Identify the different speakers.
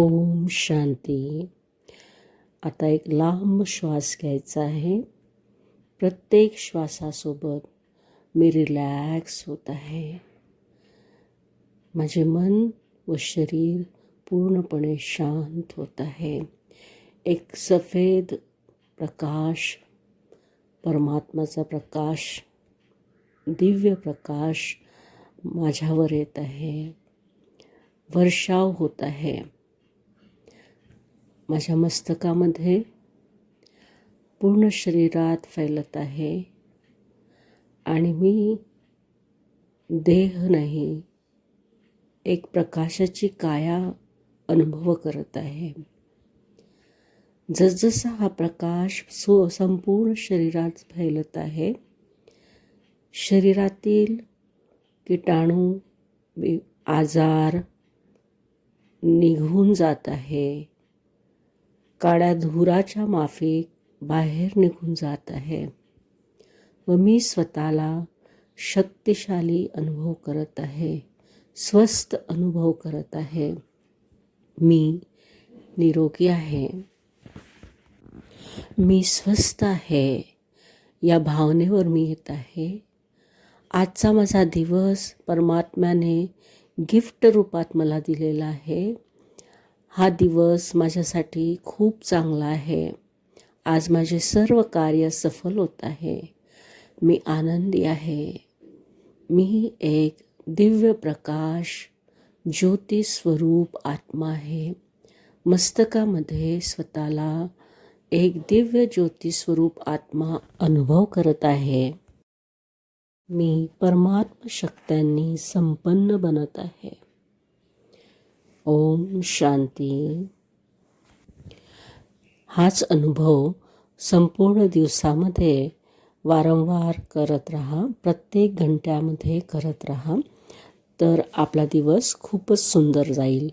Speaker 1: ओम शांती. आता एक लांब श्वास घ्यायचा आहे. प्रत्येक श्वासासोबत मी रिलॅक्स होत आहे. माझे मन व शरीर पूर्णपणे शांत होत आहे. एक सफेद प्रकाश परमात्माचा प्रकाश दिव्य प्रकाश माझ्यावर येत आहे. वर्षाव होत आहे. माझ्या मस्तकामध्ये पूर्ण शरीरात फैलत आहे आणि मी देह नाही एक प्रकाशाची काया अनुभव करत आहे. जसजसा हा प्रकाश सो संपूर्ण शरीरात फैलत आहे शरीरातील किटाणू आजार निघून जात आहे. काळ्या धुराच्या माफिक बाहेर निघून जात आहे. व मी स्वतःला शक्तिशाली अनुभव करत आहे स्वस्थ अनुभव करत आहे. मी निरोगी आहे. मी स्वस्थ आहे या भावनेवर मी येत आहे. आजचा माझा दिवस परमात्म्याने गिफ्ट रूपात मला दिलेला आहे. हा दिवस माझ्यासाठी खूप चांगला आहे. आज माझे सर्व कार्य सफल होत आहे. मी आनंदी आहे. मी एक दिव्य प्रकाश ज्योती स्वरूप आत्मा आहे. मस्तकामध्ये स्वतःला एक दिव्य ज्योती स्वरूप आत्मा अनुभव करत आहे. मी परमात्म शक्त्यांनी संपन्न बनत आहे. ओम शांती. हाच अनुभव संपूर्ण दिवसामध्ये वारंवार करत राहा प्रत्येक घंट्यामध्ये करत राहा तर आपला दिवस खूपच सुंदर जाईल.